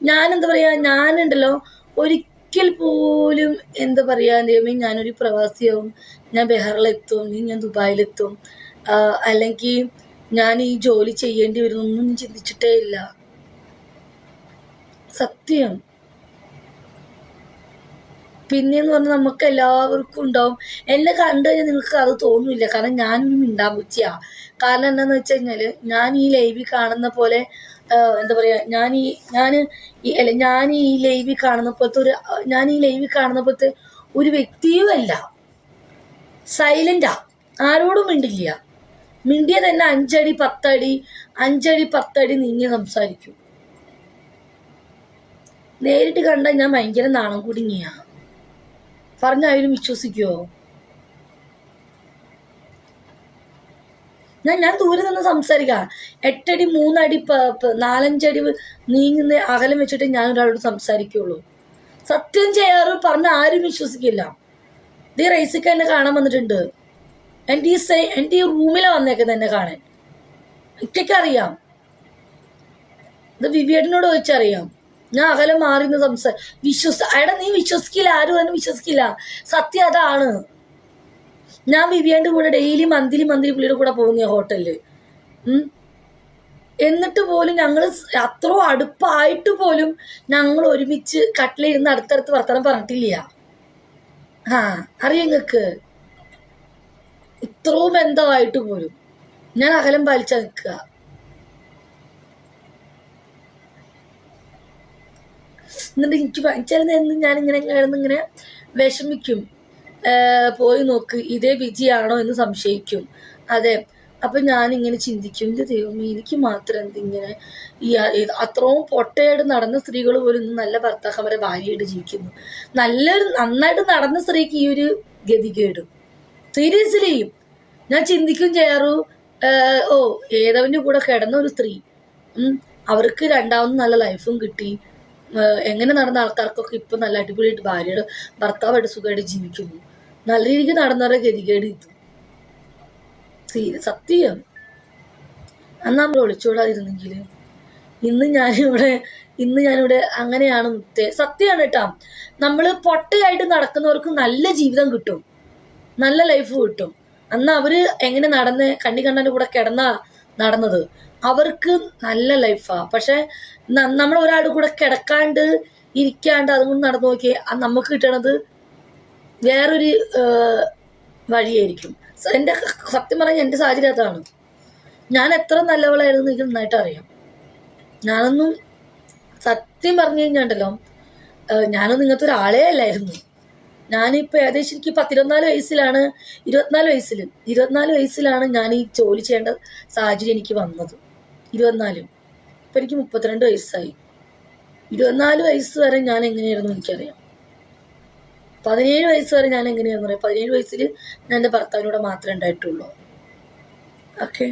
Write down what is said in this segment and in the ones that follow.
ഞാൻ എന്താ പറയാ ഞാനുണ്ടല്ലോ ഒരിക്കൽ പോലും എന്താ പറയാ ദൈവമേ ഞാനൊരു പ്രവാസിയാവും. ഞാൻ ബീഹാറിലെത്തും ഇനി ഞാൻ ദുബായിലെത്തും. അല്ലെങ്കിൽ ഞാൻ ഈ ജോലി ചെയ്യേണ്ടി വരും ഒന്നും ചിന്തിച്ചിട്ടേ ഇല്ല. സത്യം. പിന്നെന്ന് പറഞ്ഞാൽ നമുക്ക് എല്ലാവർക്കും ഉണ്ടാവും. എന്നെ കണ്ടു കഴിഞ്ഞാൽ നിങ്ങൾക്ക് അത് തോന്നില്ല. കാരണം ഞാനൊരു മിണ്ടാമ്പുച്ചിയാ കാരണം എന്താന്ന് വെച്ച് കഴിഞ്ഞാൽ ഞാൻ ഈ ലൈവിൽ കാണുന്ന പോലെ എന്താ പറയാ ഞാൻ ഈ ഞാൻ ഈ അല്ല ഞാൻ ഈ ലൈവിൽ കാണുന്ന പോലത്തെ ഒരു ഞാൻ ഈ ലൈവിൽ കാണുന്ന പോലത്തെ ഒരു വ്യക്തിയും അല്ല. സൈലന്റാ ആരോടും മിണ്ടില്ല. മിണ്ടിയ തന്നെ അഞ്ചടി പത്തടി അഞ്ചടി പത്തടി നീങ്ങി സംസാരിക്കും. നേരിട്ട് കണ്ട ഞാൻ ഭയങ്കര നാണം കുടുങ്ങിയാ. പറഞ്ഞായാലും വിശ്വസിക്കുവോ ഞാൻ ഞാൻ ദൂരെ നിന്ന് സംസാരിക്കാം. എട്ടടി മൂന്നടി നാലഞ്ചടി നീങ്ങുന്ന അകലം വെച്ചിട്ട് ഞാൻ ഒരാളോട് സംസാരിക്കുള്ളൂ. സത്യം ചെയ്യാറ് പറഞ്ഞ ആരും വിശ്വസിക്കില്ല. ദീ റൈസിക്ക എന്നെ കാണാൻ വന്നിട്ടുണ്ട്. എന്റെ ഈ സൈ എന്റെ ഈ റൂമിലാണ് വന്നേക്കുന്നത് എന്നെ കാണാൻ. അറിയാം. ഇത് വിവേടിനോട് ചോദിച്ചറിയാം. ഞാൻ അകലം മാറി നിന്ന് സംസാ വിശ്വസ എടാ നീ വിശ്വസിക്കില്ല ആരും അതിന് വിശ്വസിക്കില്ല. സത്യം അതാണ്. ഞാൻ വിവിയാന്റെ കൂടെ ഡെയിലി മന്ത്ലി മന്ത്ലി പുള്ളിയുടെ കൂടെ പോകുന്ന ഹോട്ടലിൽ എന്നിട്ട് പോലും ഞങ്ങൾ അത്ര അടുപ്പായിട്ട് പോലും ഞങ്ങൾ ഒരുമിച്ച് കട്ടിലിരുന്ന് അടുത്തടുത്ത് വർത്തമാനം പറഞ്ഞിട്ടില്ല. ആ അറിയാം നിങ്ങക്ക് ഇത്രയും ബന്ധമായിട്ട് പോലും. ഞാൻ അകലം പാലിച്ച നിൽക്കുക. എന്നിട്ട് എനിക്ക് ചില ഇങ്ങനെ കിടന്ന് ഇങ്ങനെ വിഷമിക്കും. പോയി നോക്ക് ഇതേ വിധിയാണോ എന്ന് സംശയിക്കും. അതെ. അപ്പൊ ഞാൻ ഇങ്ങനെ ചിന്തിക്കും ദൈവമേ എനിക്ക് മാത്രം എന്തിങ്ങനെ ഈ അത്രയും പൊട്ടയായിട്ട് നടന്ന സ്ത്രീകൾ പോലും ഇന്ന് നല്ല ഭർത്താക്കന്മാരെ ഭാര്യയായിട്ട് ജീവിക്കുന്നു. നല്ലൊരു നന്നായിട്ട് നടന്ന സ്ത്രീക്ക് ഈ ഒരു ഗതികേടും സീരിയസ്ലി ഞാൻ ചിന്തിക്കും ചെയ്യാറു. ഓ ഏതവന്റെ കൂടെ കിടന്ന ഒരു സ്ത്രീ അവർക്ക് രണ്ടാമത് നല്ല ലൈഫും കിട്ടി. എങ്ങനെ നടന്ന ആൾക്കാർക്കൊക്കെ ഇപ്പൊ നല്ല അടിപൊളിയായിട്ട് ഭാര്യയുടെ ഭർത്താവായിട്ട് സുഖമായിട്ട് ജീവിക്കുന്നു. നല്ല രീതിക്ക് നടന്നവരെ ഗതികേട് സത്യം. അന്ന് നമ്മൾ ഒളിച്ചോടാതിരുന്നെങ്കിൽ ഇന്ന് ഞാനിവിടെ ഇന്ന് ഞാനിവിടെ അങ്ങനെയാണ് മുത്തേ സത്യമാണ് കേട്ടോ നമ്മൾ പൊട്ടയായിട്ട് നടക്കുന്നവർക്ക് നല്ല ജീവിതം കിട്ടും. നല്ല ലൈഫ് കിട്ടും. അന്ന് അവർ എങ്ങനെ നടന്ന് കണ്ണി കണ്ണന്റെ കൂടെ കിടന്ന നടന്നത്? അവർക്ക് നല്ല ലൈഫാ. പക്ഷെ നമ്മൾ ഒരാളുടെ കൂടെ കിടക്കാണ്ട് ഇരിക്കാണ്ട് അതുകൊണ്ട് നടന്നു നോക്കിയേ നമുക്ക് കിട്ടണത് വേറൊരു വഴിയായിരിക്കും. എന്റെ സത്യം പറഞ്ഞാൽ എന്റെ സാഹചര്യം അതാണ് ഞാൻ എത്ര നല്ലവളായിരുന്നു എനിക്ക് നന്നായിട്ട് അറിയാം. ഞാനൊന്നും സത്യം പറഞ്ഞു കഴിഞ്ഞാണ്ടല്ലോ ഞാനൊന്നും ഇങ്ങനത്തെ ഒരാളേ അല്ലായിരുന്നു. ഞാനിപ്പോൾ ഏകദേശം എനിക്ക് പത്തിരുപത്തിനാല് വയസ്സിലാണ് ഇരുപത്തിനാല് വയസ്സിൽ ഇരുപത്തിനാല് വയസ്സിലാണ് ഞാൻ ഈ ജോലി ചെയ്യേണ്ട സാഹചര്യം എനിക്ക് വന്നത്. ഇരുപത്തിനാലും. ഇപ്പം എനിക്ക് മുപ്പത്തിരണ്ട് വയസ്സായി. ഇരുപത്തിനാല് വയസ്സ് വരെ ഞാൻ എങ്ങനെയായിരുന്നു എനിക്കറിയാം. പതിനേഴ് വയസ്സ് വരെ ഞാൻ എങ്ങനെയാന്ന് പറയാം. പതിനേഴ് വയസ്സിൽ ഞാൻ എന്റെ ഭർത്താവിനോട് മാത്രമേ ഉണ്ടായിട്ടുള്ളൂ. ഓക്കെ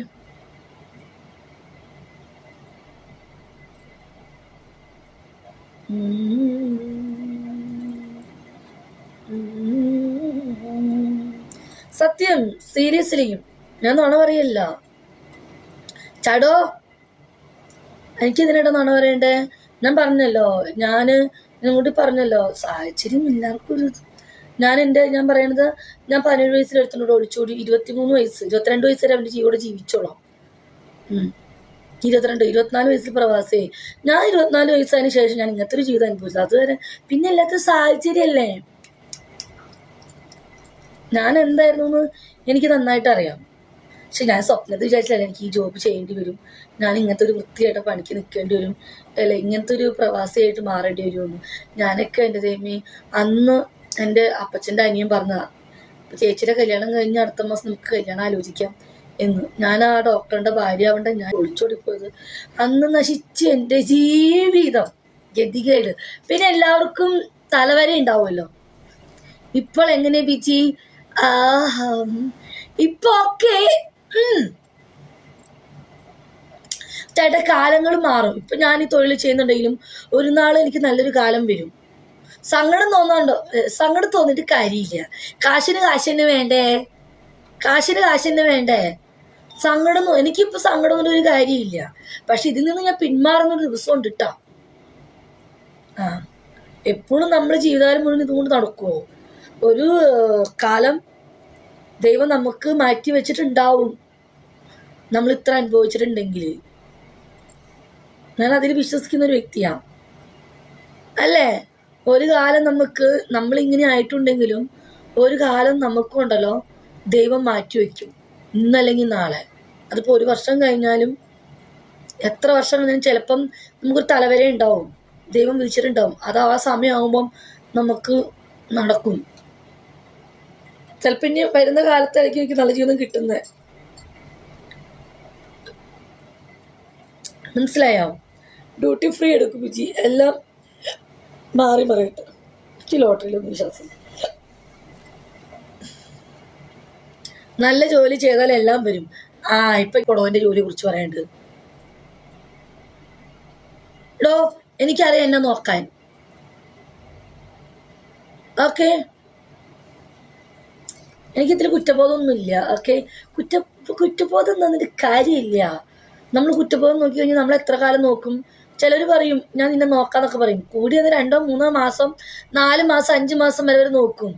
സത്യം സീരിയസ്ലിയും ഞാൻ നുണ പറയല്ല. ചടോ എനിക്ക് ഇതിനിടെ നുണ പറയണ്ടേ? ഞാൻ പറഞ്ഞല്ലോ ഞാൻ നിങ്ങളോട് പറഞ്ഞല്ലോ. സാഹചര്യം എല്ലാവർക്കും ഒരു ഞാൻ എന്റെ ഞാൻ പറയണത് ഞാൻ പതിനേഴ് വയസ്സിൽ എടുത്തോണ്ട് ഒളിച്ചോടി ഇരുപത്തിമൂന്ന് വയസ്സ് ഇരുപത്തിരണ്ട് വയസ്സ് വരെ അവന്റെ ജീവോടെ ജീവിച്ചോളാം. ഇരുപത്തിരണ്ട് ഇരുപത്തിനാല് വയസ്സിൽ പ്രവാസി ഞാൻ ഇരുപത്തിനാല് വയസ്സതിന് ശേഷം ഞാൻ ഇങ്ങനത്തെ ഒരു ജീവിതം അനുഭവിച്ചത്. അതുവരെ പിന്നെ എല്ലാത്ത സാഹചര്യമല്ലേ? ഞാൻ എന്തായിരുന്നു എന്ന് എനിക്ക് നന്നായിട്ട് അറിയാം. പക്ഷെ ഞാൻ സ്വപ്നത്തിൽ വിചാരിച്ചില്ല എനിക്ക് ഈ ജോബ് ചെയ്യേണ്ടി വരും. ഞാൻ ഇങ്ങനത്തെ ഒരു വൃത്തിയായിട്ട് പണിക്ക് നിൽക്കേണ്ടി വരും. അല്ലെ ഇങ്ങനത്തെ ഒരു പ്രവാസിയായിട്ട് മാറേണ്ടി വരുമെന്ന്. ഞാനൊക്കെ എന്റെ ദൈവമേ അന്ന് എന്റെ അപ്പച്ചന്റെ അനിയൻ പറഞ്ഞതാണ് "ഇപ്പൊ ചേച്ചിയുടെ കല്യാണം കഴിഞ്ഞ് അടുത്ത മാസം നമുക്ക് കല്യാണം ആലോചിക്കാം എന്ന്. ഞാൻ ആ ഡോക്ടറിന്റെ ഭാര്യ ആവണ്ട ഞാൻ ഒളിച്ചോടിപ്പോയത്. അന്ന് നശിച്ച് എന്റെ ജീവിതം ഗതികേട്. പിന്നെ എല്ലാവർക്കും തലവര ഉണ്ടാവുമല്ലോ. ഇപ്പോൾ എങ്ങനെ ബിജി? ആഹ് ഇപ്പൊ ഓക്കെ. ചേട്ടാ കാലങ്ങൾ മാറും. ഇപ്പൊ ഞാൻ ഈ തൊഴിൽ ചെയ്യുന്നുണ്ടെങ്കിലും ഒരു നാൾ എനിക്ക് നല്ലൊരു കാലം വരും. സങ്കടം തോന്നാണ്ടോ? സങ്കടം തോന്നിട്ട് കാര്യമില്ല. കാശിന് കാശിന് വേണ്ടേ? കാശിന് കാശിന് വേണ്ടേ? സങ്കടം എനിക്കിപ്പോ സങ്കടം ഒരു കാര്യമില്ല. പക്ഷെ ഇതിൽ നിന്ന് ഞാൻ പിന്മാറുന്ന ഒരു ദിവസം ഉണ്ട് ട്ടോ. ആ. എപ്പോഴും നമ്മുടെ ജീവിതകാലം മുഴുവൻ ഇതുകൊണ്ട് നടക്കുമോ ഒരു കാലം ദൈവം നമുക്ക് മാറ്റി വെച്ചിട്ടുണ്ടാവും. നമ്മൾ ഇത്ര അനുഭവിച്ചിട്ടുണ്ടെങ്കിൽ. ഞാൻ അതിൽ വിശ്വസിക്കുന്ന ഒരു വ്യക്തിയാണ് അല്ലേ? ഒരു കാലം നമുക്ക് നമ്മൾ ഇങ്ങനെ ആയിട്ടുണ്ടെങ്കിലും ഒരു കാലം നമുക്കുണ്ടല്ലോ ദൈവം മാറ്റി വയ്ക്കും ഇന്നല്ലെങ്കിൽ നാളെ. അതിപ്പോൾ ഒരു വർഷം കഴിഞ്ഞാലും എത്ര വർഷം കഴിഞ്ഞാലും ചിലപ്പം നമുക്കൊരു തലവരെ ഉണ്ടാവും. ദൈവം വിളിച്ചിട്ടുണ്ടാവും. അത് ആ സമയമാകുമ്പം നമുക്ക് നടക്കും. ചിലപ്പോൾ ഇനി വരുന്ന കാലത്തായിരിക്കും എനിക്ക് നല്ല ജീവിതം കിട്ടുന്നത് മനസ്സിലായോ? ഡ്യൂട്ടി ഫ്രീ എടുക്കും വിജി എല്ലാം മാറി മറിയട്ടെ. എനിക്ക് ലോട്ടറിയിലൊന്നും വിശ്വാസം നല്ല ജോലി ചെയ്താൽ എല്ലാം വരും. ആ ഇപ്പൊ കൊടവന്റെ ജോലിയെ കുറിച്ച് പറയാനുണ്ട് ഡോ എനിക്കറിയാം എന്നെ നോക്കാൻ ഓക്കെ? എനിക്ക് ഇത്തിരി കുറ്റബോധമൊന്നുമില്ല ഓക്കെ കുറ്റ കുറ്റബോധം തന്നിട്ട് കാര്യമില്ല. നമ്മൾ കുറ്റബോധം നോക്കി കഴിഞ്ഞാൽ നമ്മൾ എത്ര കാലം നോക്കും? ചിലർ പറയും ഞാൻ നിന്നെ നോക്കാന്നൊക്കെ പറയും. കൂടിയത് രണ്ടോ മൂന്നോ മാസം നാല് മാസം അഞ്ച് മാസം വരെ അവർ നോക്കും.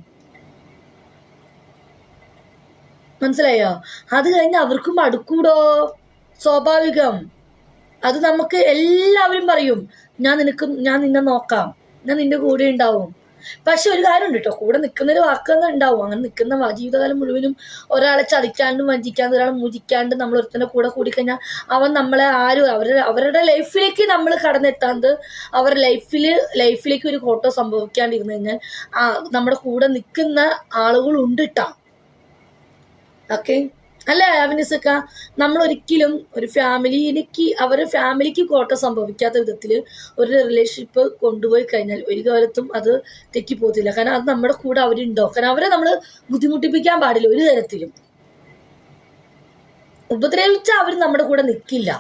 മനസ്സിലായോ? അത് കഴിഞ്ഞ് അവർക്കും അടുക്കൂടോ? സ്വാഭാവികം. അത് നമുക്ക് എല്ലാവരും പറയും ഞാൻ നിനക്കും ഞാൻ നിന്നെ നോക്കാം. ഞാൻ നിന്റെ കൂടെ ഉണ്ടാവും. പക്ഷെ ഒരു കാര്യമുണ്ട് കേട്ടോ കൂടെ നിൽക്കുന്നൊരു വാക്കുകൾ ഉണ്ടാവും. അങ്ങനെ നിൽക്കുന്ന ജീവിതകാലം മുഴുവനും ഒരാളെ ചതിക്കാണ്ടും വഞ്ചിക്കാണ്ട് ഒരാളെ മുജിക്കാണ്ട് നമ്മൾ ഒരുത്തനെ കൂടെ കൂടിക്കഴിഞ്ഞാൽ അവൻ നമ്മളെ ആരും അവരുടെ അവരുടെ ലൈഫിലേക്ക് നമ്മൾ കടന്നെത്താണ്ട് അവരുടെ ലൈഫിൽ ലൈഫിലേക്ക് ഒരു കോട്ടോ സംഭവിക്കാണ്ടിരുന്നു കഴിഞ്ഞാൽ നമ്മുടെ കൂടെ നിൽക്കുന്ന ആളുകളുണ്ട് കേട്ടോ ഓക്കെ? അല്ലേ അവിനിസക്ക? നമ്മൾ ഒരിക്കലും ഒരു ഫാമിലിക്ക് അവരുടെ ഫാമിലിക്ക് കോട്ട സംഭവിക്കാത്ത വിധത്തിൽ ഒരു റിലേഷൻഷിപ്പ് കൊണ്ടുപോയി കഴിഞ്ഞാൽ ഒരു കാലത്തും അത് തെറ്റിപ്പോകത്തില്ല കാരണം അത് നമ്മുടെ കൂടെ അവരുണ്ടോ? കാരണം അവരെ നമ്മൾ ബുദ്ധിമുട്ടിപ്പിക്കാൻ പാടില്ല ഒരു തരത്തിലും. ഉപദ്രവിച്ച അവർ നമ്മുടെ കൂടെ നിൽക്കില്ല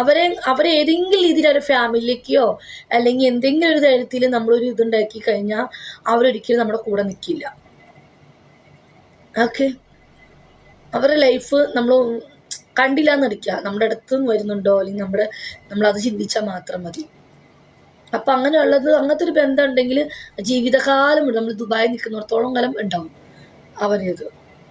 അവരെ അവരെ ഏതെങ്കിലും രീതിയിൽ അവരുടെ ഫാമിലിയിലേക്കോ അല്ലെങ്കിൽ എന്തെങ്കിലും ഒരു തരത്തിൽ നമ്മളൊരു ഇതുണ്ടാക്കി കഴിഞ്ഞാൽ അവരൊരിക്കലും നമ്മുടെ കൂടെ നിൽക്കില്ല ഓക്കെ അവരുടെ ലൈഫ് നമ്മൾ കണ്ടില്ല എന്നടിക്കുക നമ്മുടെ അടുത്ത് വരുന്നുണ്ടോ? അല്ലെങ്കിൽ നമ്മുടെ നമ്മളത് ചിന്തിച്ചാൽ മാത്രം മതി. അപ്പൊ അങ്ങനെയുള്ളത് അങ്ങനത്തെ ഒരു ബന്ധം ഉണ്ടെങ്കിൽ ജീവിതകാലം നമ്മൾ ദുബായി നിൽക്കുന്നിടത്തോളം കാലം ഉണ്ടാവും അവരത്.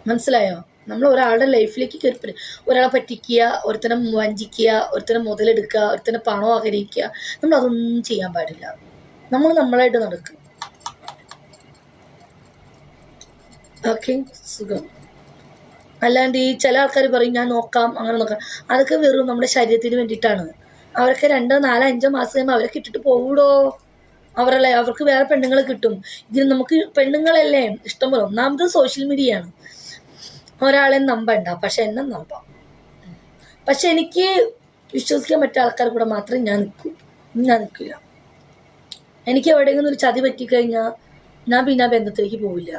മനസ്സിലായോ? നമ്മൾ ഒരാളുടെ ലൈഫിലേക്ക് കയറി ഒരാളെ പറ്റിക്കുക ഒരുത്തനെ വഞ്ചിക്കുക ഒരുത്തനെ മുതലെടുക്കുക ഒരുത്തനെ പണം ആഗ്രഹിക്കുക. നമ്മൾ അതൊന്നും ചെയ്യാൻ പാടില്ല. നമ്മൾ നമ്മളായിട്ട് നടക്കും. ഓക്കെ സുഖം. അല്ലാണ്ട് ഈ ചില ആൾക്കാർ പറയും ഞാൻ നോക്കാം അങ്ങനെ നോക്കാം. അതൊക്കെ വെറും നമ്മുടെ ശരീരത്തിന് വേണ്ടിയിട്ടാണ്. അവരൊക്കെ രണ്ടോ നാലോ അഞ്ചോ മാസം കഴിയുമ്പോൾ അവരൊക്കെ ഇട്ടിട്ട് പോകൂടോ അവരല്ലേ അവർക്ക് വേറെ പെണ്ണുങ്ങളെ കിട്ടും. ഇതിന് നമുക്ക് പെണ്ണുങ്ങളല്ലേ? ഇഷ്ടംപോലെ ഒന്നാമത് സോഷ്യൽ മീഡിയ ആണ് ഒരാളെ നമ്പണ്ട പക്ഷെ എന്നെ നമ്പാം. പക്ഷെ എനിക്ക് വിശ്വസിക്കാൻ പറ്റിയ ആൾക്കാർ കൂടെ മാത്രമേ ഞാൻ നിൽക്കൂ. ഞാൻ നിൽക്കില്ല. എനിക്ക് എവിടെയെങ്കിലും ഒരു ചതി പറ്റിക്കഴിഞ്ഞാൽ ഞാൻ പിന്നെ ബന്ധത്തിലേക്ക് പോവില്ല.